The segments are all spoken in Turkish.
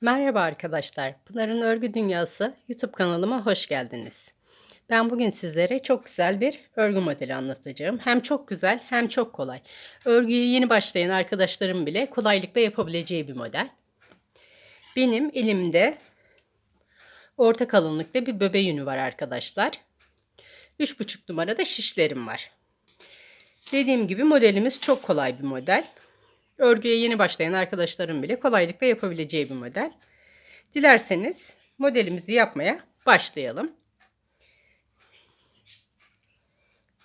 Merhaba arkadaşlar. Pınar'ın Örgü Dünyası YouTube kanalıma hoş geldiniz. Ben bugün sizlere çok güzel bir örgü modeli anlatacağım. Hem çok güzel hem çok kolay. Örgüye yeni başlayan arkadaşlarım bile kolaylıkla yapabileceği bir model. Benim elimde orta kalınlıkta bir böbe yünü var arkadaşlar. 3,5 numarada şişlerim var. Dediğim gibi modelimiz çok kolay bir model. Örgüye yeni başlayan arkadaşlarım bile kolaylıkla yapabileceği bir model. Dilerseniz modelimizi yapmaya başlayalım.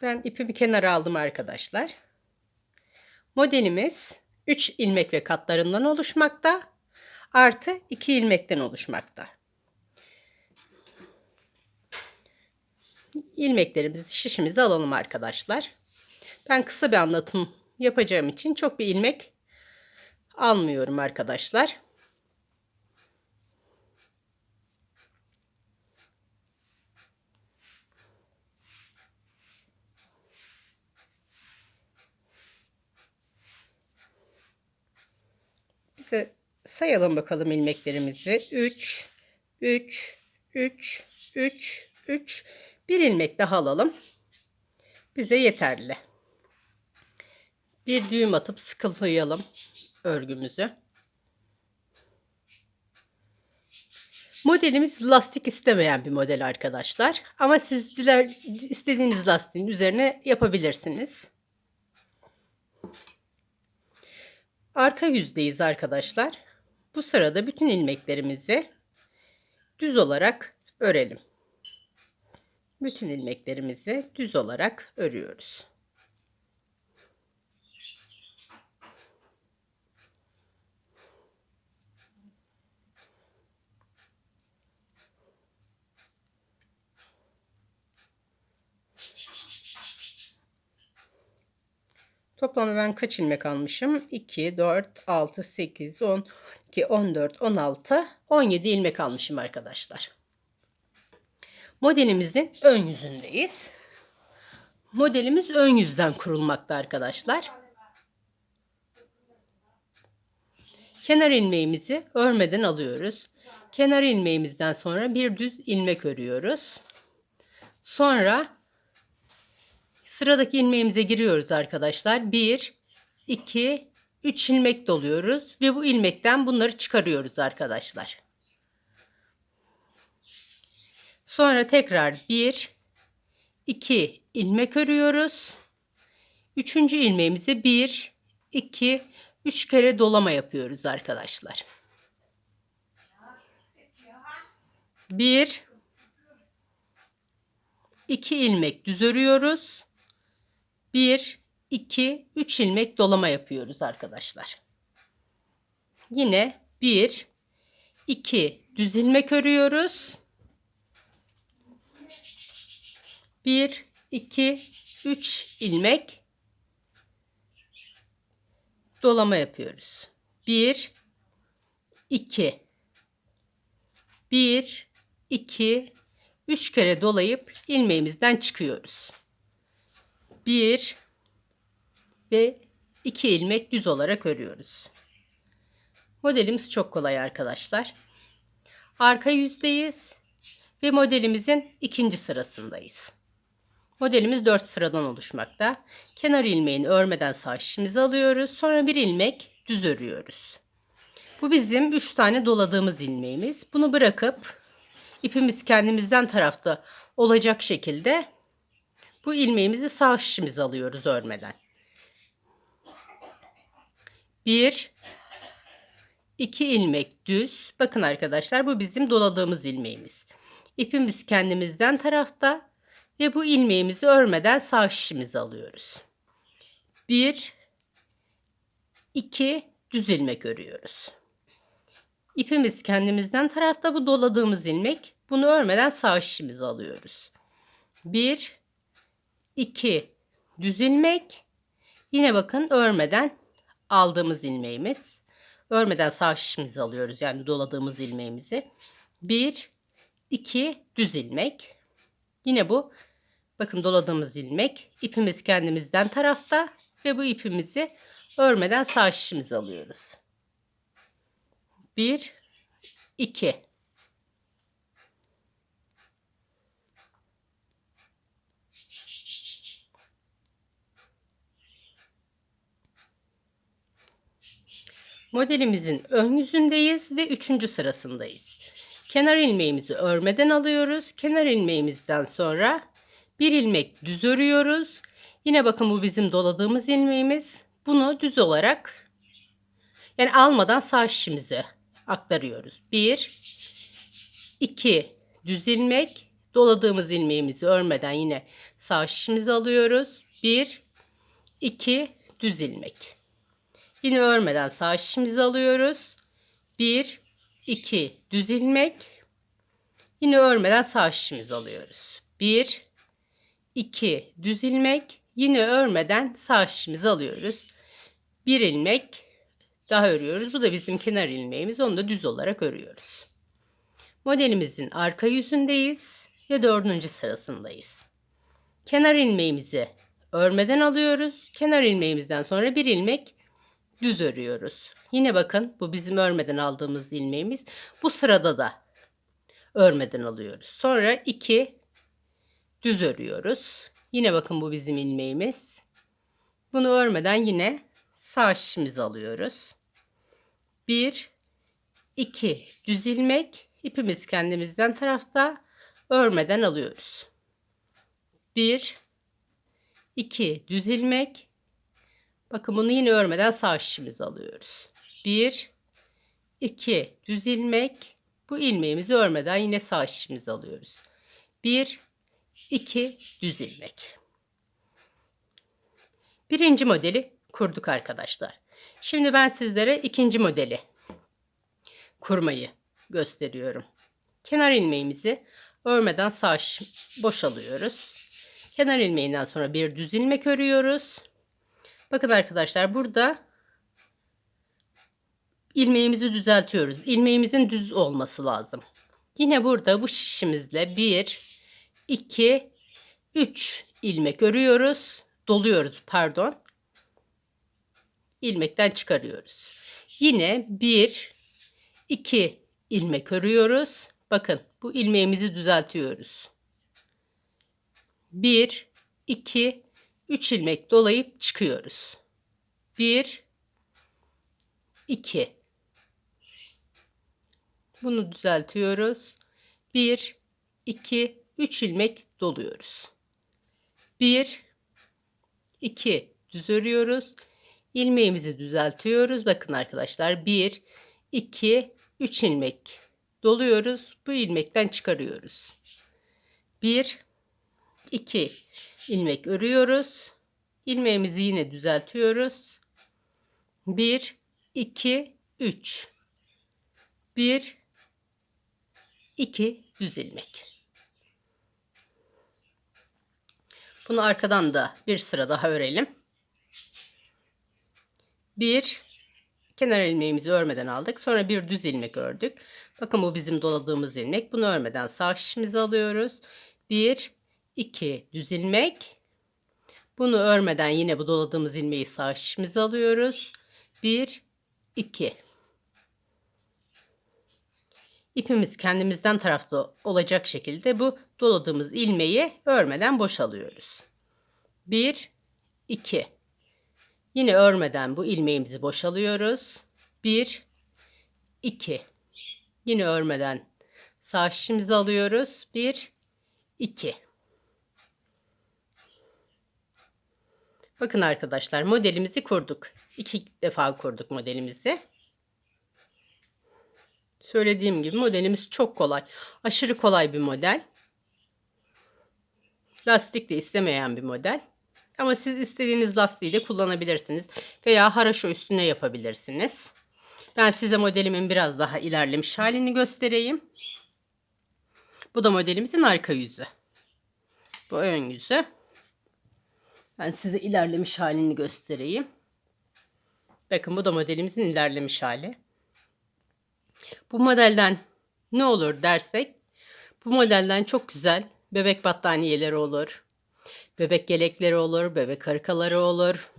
Ben ipimi kenara aldım arkadaşlar. Modelimiz 3 ilmek ve katlarından oluşmakta. Artı 2 ilmekten oluşmakta. İlmeklerimizi şişimizi alalım arkadaşlar. Ben kısa bir anlatım yapacağım için çok bir ilmek almıyorum arkadaşlar. Bize sayalım bakalım ilmeklerimizi. 3 3 3 3 3 bir ilmek daha alalım. Bize yeterli. Bir düğüm atıp sıkılayalım örgümüzü. Modelimiz lastik istemeyen bir model arkadaşlar. Ama siz diler, istediğiniz lastiğin üzerine yapabilirsiniz. Arka yüzdeyiz arkadaşlar. Bu sırada bütün ilmeklerimizi düz olarak örelim. Bütün ilmeklerimizi düz olarak örüyoruz. Toplamda ben kaç ilmek almışım? 2, 4, 6, 8, 10, 12, 14, 16, 17 ilmek almışım arkadaşlar. Modelimizin ön yüzündeyiz. Modelimiz ön yüzden kurulmakta arkadaşlar. Kenar ilmeğimizi örmeden alıyoruz. Kenar ilmeğimizden sonra bir düz ilmek örüyoruz. Sonra Sıradaki ilmeğimize giriyoruz arkadaşlar. 1, 2, 3 ilmek doluyoruz ve bu ilmekten bunları çıkarıyoruz arkadaşlar. Sonra tekrar 1, 2 ilmek örüyoruz. Üçüncü ilmeğimizi 1, 2, 3 kere dolama yapıyoruz arkadaşlar. 1, 2 ilmek düz örüyoruz. 1, 2, 3 ilmek dolama yapıyoruz arkadaşlar. Yine 1, 2 düz ilmek örüyoruz. 1, 2, 3 ilmek dolama yapıyoruz. 1, 2, 1, 2, 3 kere dolayıp ilmeğimizden çıkıyoruz. 1 ve 2 ilmek düz olarak örüyoruz. Modelimiz çok kolay arkadaşlar. Arka yüzdeyiz ve modelimizin ikinci sırasındayız. Modelimiz 4 sıradan oluşmakta. Kenar ilmeğini örmeden sağ şişimizi alıyoruz. Sonra bir ilmek düz örüyoruz. Bu bizim 3 tane doladığımız ilmeğimiz. Bunu bırakıp ipimiz kendimizden tarafta olacak şekilde bu ilmeğimizi sağ şişimize alıyoruz örmeden. 1 2 ilmek düz. Bakın arkadaşlar bu bizim doladığımız ilmeğimiz. İpimiz kendimizden tarafta ve bu ilmeğimizi örmeden sağ şişimize alıyoruz. 1 2 düz ilmek örüyoruz. İpimiz kendimizden tarafta bu doladığımız ilmek. Bunu örmeden sağ şişimize alıyoruz. 1 2 düz ilmek. Yine bakın örmeden aldığımız ilmeğimiz. Örmeden sağ şişimizi alıyoruz. Yani doladığımız ilmeğimizi. 1 2 düz ilmek. Yine bu bakın doladığımız ilmek. İpimiz kendimizden tarafta ve bu ipimizi örmeden sağ şişimizi alıyoruz. 1 2 Modelimizin ön yüzündeyiz ve üçüncü sırasındayız. Kenar ilmeğimizi örmeden alıyoruz. Kenar ilmeğimizden sonra bir ilmek düz örüyoruz. Yine bakın bu bizim doladığımız ilmeğimiz. Bunu düz olarak yani almadan sağ şişimize aktarıyoruz. 1 2 düz ilmek doladığımız ilmeğimizi örmeden yine sağ şişimizi alıyoruz. 1 2 düz ilmek. Yine örmeden sağ şişimizi alıyoruz. 1 2 düz ilmek. Yine örmeden sağ şişimizi alıyoruz. 1 2 düz ilmek. Yine örmeden sağ şişimizi alıyoruz. Bir ilmek daha örüyoruz. Bu da bizim kenar ilmeğimiz. Onu da düz olarak örüyoruz. Modelimizin arka yüzündeyiz ve dördüncü sırasındayız. Kenar ilmeğimizi örmeden alıyoruz. Kenar ilmeğimizden sonra bir ilmek düz örüyoruz. Yine bakın bu bizim örmeden aldığımız ilmeğimiz. Bu sırada da örmeden alıyoruz. Sonra 2 düz örüyoruz. Yine bakın bu bizim ilmeğimiz. Bunu örmeden yine sağ şişimizi alıyoruz. 1 2 düz ilmek ipimiz kendimizden tarafta örmeden alıyoruz. 1 2 düz ilmek Bakın bunu yine örmeden sağ şişimizi alıyoruz. 1 2 düz ilmek. Bu ilmeğimizi örmeden yine sağ şişimizi alıyoruz. 1 2 düz ilmek. Birinci modeli kurduk arkadaşlar. Şimdi ben sizlere ikinci modeli kurmayı gösteriyorum. Kenar ilmeğimizi örmeden sağ boşalıyoruz. Kenar ilmeğinden sonra bir düz ilmek örüyoruz. Bakın arkadaşlar burada ilmeğimizi düzeltiyoruz. İlmeğimizin düz olması lazım. Yine burada bu şişimizle 1 2 3 ilmek örüyoruz. Doluyoruz pardon. ilmekten çıkarıyoruz. Yine 1 2 ilmek örüyoruz. Bakın bu ilmeğimizi düzeltiyoruz. 1 2 3 ilmek dolayıp çıkıyoruz. 1 2 Bunu düzeltiyoruz. 1 2 3 ilmek doluyoruz. 1 2 düz örüyoruz. İlmeğimizi düzeltiyoruz. Bakın arkadaşlar 1 2 3 ilmek doluyoruz. Bu ilmekten çıkarıyoruz. 1 2 ilmek örüyoruz. İlmeğimizi yine düzeltiyoruz. 1 2 3 1 2 düz ilmek. Bunu arkadan da bir sıra daha örelim. 1 kenar ilmeğimizi örmeden aldık. Sonra bir düz ilmek ördük. Bakın bu bizim doladığımız ilmek. Bunu örmeden sağ şişimizi alıyoruz. 1 2 düz ilmek. Bunu örmeden yine bu doladığımız ilmeği sağ şişimize alıyoruz. 1 2 İpimiz kendimizden tarafta olacak şekilde bu doladığımız ilmeği örmeden boşalıyoruz. 1 2 Yine örmeden bu ilmeğimizi boşalıyoruz. 1 2 Yine örmeden sağ şişimizi alıyoruz. 1 2 Bakın arkadaşlar modelimizi kurduk. İki defa kurduk modelimizi. Söylediğim gibi modelimiz çok kolay. Aşırı kolay bir model. Lastik de istemeyen bir model. Ama siz istediğiniz lastiği de kullanabilirsiniz. Veya haraşo üstüne yapabilirsiniz. Ben size modelimin biraz daha ilerlemiş halini göstereyim. Bu da modelimizin arka yüzü. Bu ön yüzü. Ben size ilerlemiş halini göstereyim. Bakın bu da modelimizin ilerlemiş hali. Bu modelden ne olur dersek bu modelden çok güzel bebek battaniyeleri olur. Bebek yelekleri olur, bebek harikaları olur.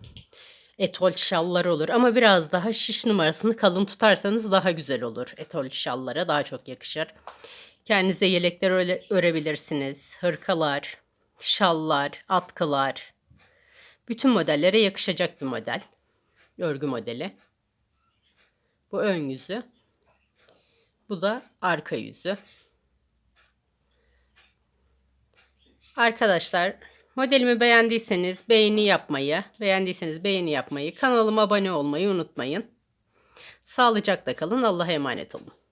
etol şallar olur ama biraz daha şiş numarasını kalın tutarsanız daha güzel olur. Etol şallara daha çok yakışır. Kendinize yelekler örebilirsiniz. Hırkalar, şallar, atkılar. Bütün modellere yakışacak bir model. Örgü modeli. Bu ön yüzü. Bu da arka yüzü. Arkadaşlar modelimi beğendiyseniz beğeni yapmayı, beğendiyseniz beğeni yapmayı, kanalıma abone olmayı unutmayın. Sağlıcakla kalın. Allah'a emanet olun.